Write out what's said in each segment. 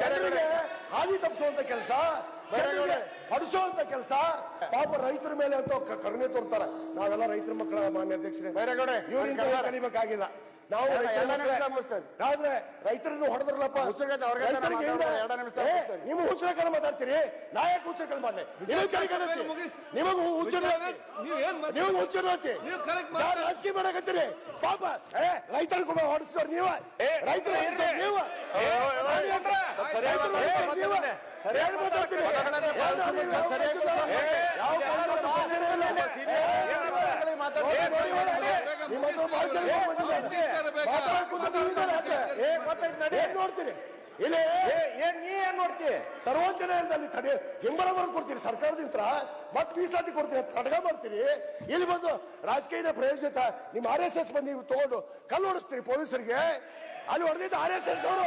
ಜನರಿಗೆ ಹಾದಿ ತಪ್ಪಿಸುವಂತ ಕೆಲಸ ಜನರಿಗೆ ಹಡಿಸುವಂತ ಕೆಲಸ ಪಾಪ ರೈತರ ಮೇಲೆ ಅಂತ ಕರುಣೆ ತೋರ್ತಾರೆ ನಾವೆಲ್ಲ ರೈತರ ಮಕ್ಕಳ ಮಾನ್ಯ ಅಧ್ಯಕ್ಷರೇ ಇವರಿಂದ ಕಲಿಬೇಕಾಗಿಲ್ಲ ನಾವು ಆದ್ರೆ ರೈತರನ್ನು ಹೊಡೆದ್ರಲ್ಲಪ್ಪ ನೀವು ಹುಚ್ಚರ ಕಡೆ ಮಾತಾಡ್ತೀರಿ ನಾ ಯಾಕೆ ಹುಚ್ಚರ ಕಡೆ ಮಾಡ್ಲಿ ನಿಮಗೂ ಹುಚ್ಚರ ನೀವು ಹುಚ್ಚರ ರಾಜಕೀಯ ಮಾಡಕತ್ತೀರಿ ಪಾಪ ರೈತರ ಕೂಡ ಹೊಡಿಸೋರು ನೀವ ರೈತರ ನೀವ ಸರಿಯಾಗಿ ಮಾತಾಡ್ತೀರಿ ನೋಡ್ತೀರಿ ಏ ಏನ್ ನೀ ಏನ್ ನೋಡ್ತಿ ಸರ್ವೋಚ್ಚ ನ್ಯಾಯಾಲಯದಲ್ಲಿ ತಡೆ ಹಿಂಬಲ ಬರ್ ಕೊಡ್ತೀರಿ ಸರ್ಕಾರದಿಂದ ಮತ್ ಮೀಸಲಾತಿ ಕೊಡ್ತೀರಿ ತಡಗ ಬರ್ತೀರಿ ಇಲ್ಲಿ ಬಂದು ರಾಜಕೀಯದ ಪ್ರಯೋಜಿತ ನಿಮ್ ಆರ್ ಎಸ್ ಎಸ್ ಬಂದು ನೀವು ತಗೊಂಡು ಕಲ್ಲು ಹೊಡಿಸ್ತೀರಿ ಪೊಲೀಸರಿಗೆ ಅಲ್ಲಿ ಹೊಡೆದಿದ್ದ ಆರ್ ಎಸ್ ಎಸ್ ಅವರು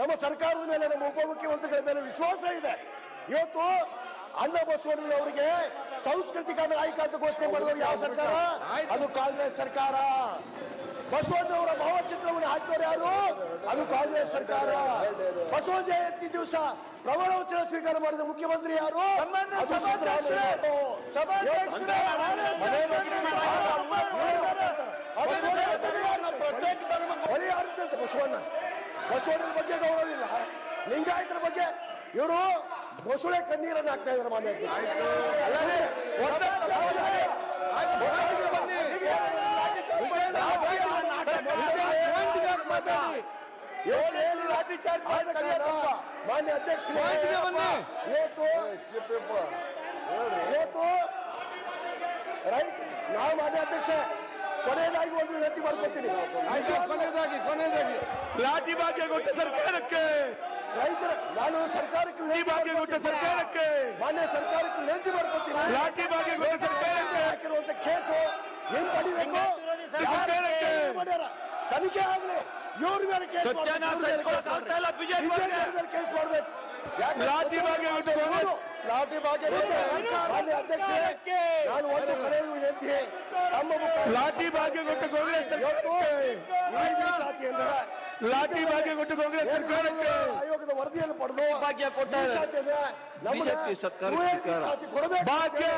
ನಮ್ಮ ಸರ್ಕಾರದ ಮೇಲೆ ನಮ್ಮ ಉಪಮುಖ್ಯಮಂತ್ರಿಗಳ ಮೇಲೆ ವಿಶ್ವಾಸ ಇದೆ ಇವತ್ತು ಅನ್ನ ಬಸವಣ್ಣನವರಿಗೆ ಸಾಂಸ್ಕೃತಿಕ ನಾಯಕ ಅಂತ ಘೋಷಣೆ ಮಾಡಿದವರು ಯಾವ ಸರ್ಕಾರ ಅದು ಕಾಂಗ್ರೆಸ್ ಸರ್ಕಾರ ಬಸವಣ್ಣವರ ಭಾವಚಿತ್ರವನ್ನು ಹಾಕಿದವರು ಯಾರು ಅದು ಕಾಂಗ್ರೆಸ್ ಸರ್ಕಾರ ಬಸವ ಜಯಂತಿ ದಿವಸ ಪ್ರಮಾಣ ವಚನ ಸ್ವೀಕಾರ ಮಾಡಿದ ಮುಖ್ಯಮಂತ್ರಿ ಯಾರು ಬಸವಣ್ಣ ಬಸವಣ್ಣನ ಬಗ್ಗೆ ಗೌರವ ಇಲ್ಲ ಲಿಂಗಾಯತರ ಬಗ್ಗೆ ಇವರು ಬಸುಳೆ ಕಣ್ಣೀರನ್ನ ಹಾಕ್ತಾ ಇದ್ದಾರೆ ಮಾನ್ಯ ಮಾನ್ಯ ಅಧ್ಯಕ್ಷ ಇವತ್ತು ರೈಟ್ ನಾವು ಮಾನ್ಯ ಅಧ್ಯಕ್ಷ ಕೊನೆಯದಾಗಿ ಒಂದು ವಿನಂತಿ ಮಾಡ್ಕೊತೀನಿ ಕೊನೆಯದಾಗಿ ಕೊನೆಯದಾಗಿ ಲಾಟಿ ಭಾಗ್ಯ ಕೊಟ್ಟ ಸರ್ಕಾರಕ್ಕೆ ರೈತರ ನಾನು ಸರ್ಕಾರಕ್ಕೆ ವಿನಂತಿ ಭಾಗ್ಯ ಕೊಟ್ಟ ಸರ್ಕಾರಕ್ಕೆ ಮಾನ್ಯ ಸರ್ಕಾರಕ್ಕೆ ವಿನಂತಿ ಮಾಡ್ಕೊತೀನಿ ಲಾಟಿ ಭಾಗ್ಯ ಕೊಟ್ಟ ಸರ್ಕಾರಕ್ಕೆ ಹಾಕಿರುವಂತ ಕೇಸು ಹಿಂಪಡಿಬೇಕು ತನಿಖೆ ಆಗಲಿ ಇವ್ರ ಮೇಲೆ ಕೇಸ್ ಸತ್ಯನಾಶ ಕೇಸ್ ಮಾಡಬೇಕು ಲಾಟಿ ಭಾಗ್ಯ ಕೊಟ್ಟ लाठी भाग्य लाठी भाग्य धन्यवाद भाग्य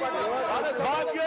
भाग्य भाग्य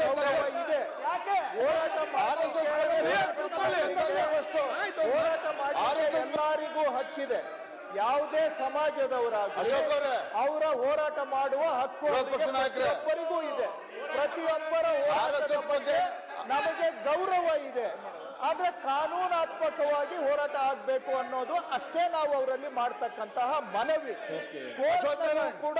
ಇದೆ ಹೋರಾಟ ಮಾಡಿ ಎಲ್ಲರಿಗೂ ಹಕ್ಕಿದೆ ಯಾವುದೇ ಸಮಾಜದವರ ಅವರ ಹೋರಾಟ ಮಾಡುವ ಹಕ್ಕು ಪ್ರತಿಯೊಬ್ಬರಿಗೂ ಇದೆ ಪ್ರತಿಯೊಬ್ಬರ ಹೋರಾಟದ ಬಗ್ಗೆ ನಮಗೆ ಗೌರವ ಇದೆ ಆದ್ರೆ ಕಾನೂನಾತ್ಮಕವಾಗಿ ಹೋರಾಟ ಆಗ್ಬೇಕು ಅನ್ನೋದು ಅಷ್ಟೇ ನಾವು ಅವರಲ್ಲಿ ಮಾಡ್ತಕ್ಕಂತಹ ಮನವಿ ಕೂಡ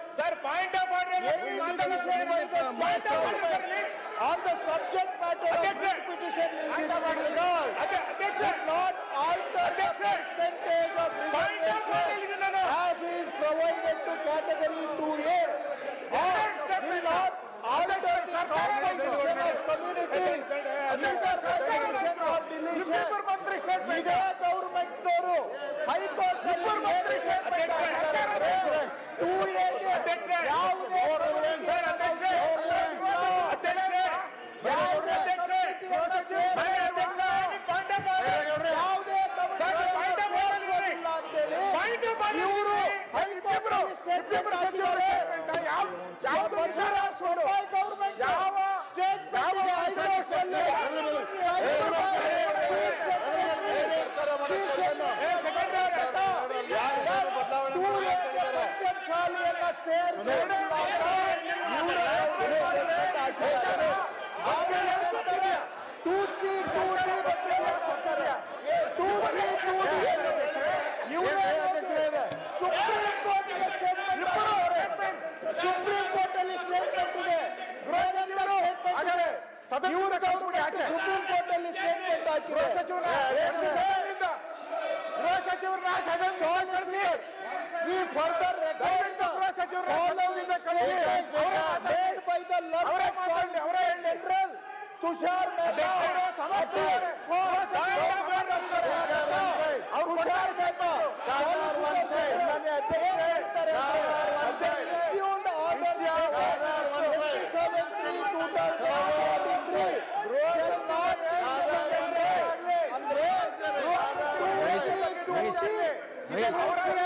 Sir point of on the subject matter of ಅಧ್ಯಕ್ಷ. writ petition in this regard ಅಧ್ಯಕ್ಷ. should not alter the percentage of Point of order reservation ಇದೆ ನಾನು. as is provided to category 2A supreme court ಅಲ್ಲಿ statement ಇದೆ supreme court ಅಲ್ಲಿ statement ಗೃಹ ಸಚಿವರನ್ನ ಸದನ we further recommend the following statements made by the learned consultant general Tushar Mehta appeared for government of Karnataka. Tushar Mehta, Gagar one side, appeared at the record and reviewed orders Gagar one side, 73 2023 shall not be implemented. Andhra, Gagar one side, Gagar one side,